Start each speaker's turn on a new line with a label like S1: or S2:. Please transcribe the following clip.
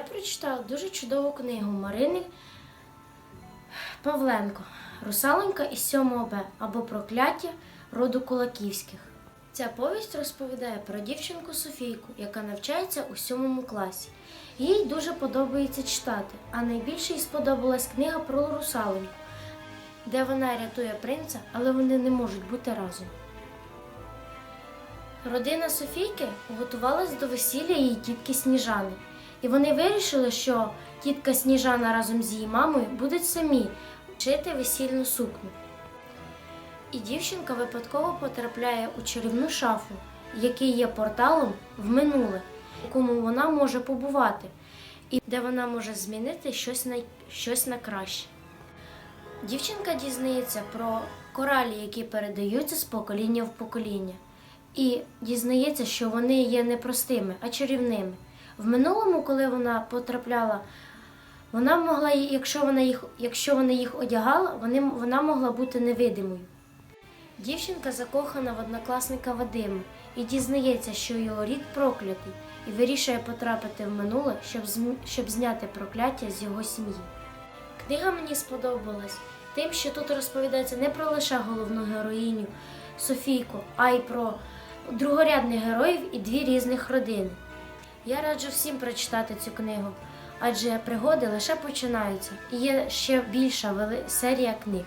S1: прочитала дуже чудову книгу Марини Павленко Русаленька із 7 Б або Прокляття роду Кулаківських. Ця повість розповідає про дівчинку Софійку, яка навчається у сьомому класі. Їй дуже подобається читати, а найбільше їй сподобалась книга про русаленьку, де вона рятує принца, але вони не можуть бути разом. Родина Софійки готувалась до весілля її тітки Сніжани, і вони вирішили, що тітка Сніжана разом з її мамою будуть самі шити весільну сукню. І дівчинка випадково потрапляє у чарівну шафу, який є порталом в минуле, якому вона може побувати, і де вона може змінити щось на, щось на краще. Дівчинка дізнається про коралі, які передаються з покоління в покоління, і дізнається, що вони є не простими, а чарівними. В минулому, коли вона потрапляла, вона могла, якщо вона їх, якщо вона їх одягала, вони, вона могла бути невидимою. Дівчинка закохана в однокласника Вадима і дізнається, що його рід проклятий, і вирішує потрапити в минуле, щоб, щоб зняти прокляття з його сім'ї. Книга мені сподобалась тим, що тут розповідається не про лише головну героїню Софійку, а й про другорядних героїв і дві різних родини. Я раджу всім прочитати цю книгу, адже пригоди лише починаються і є ще більша вели- серія книг.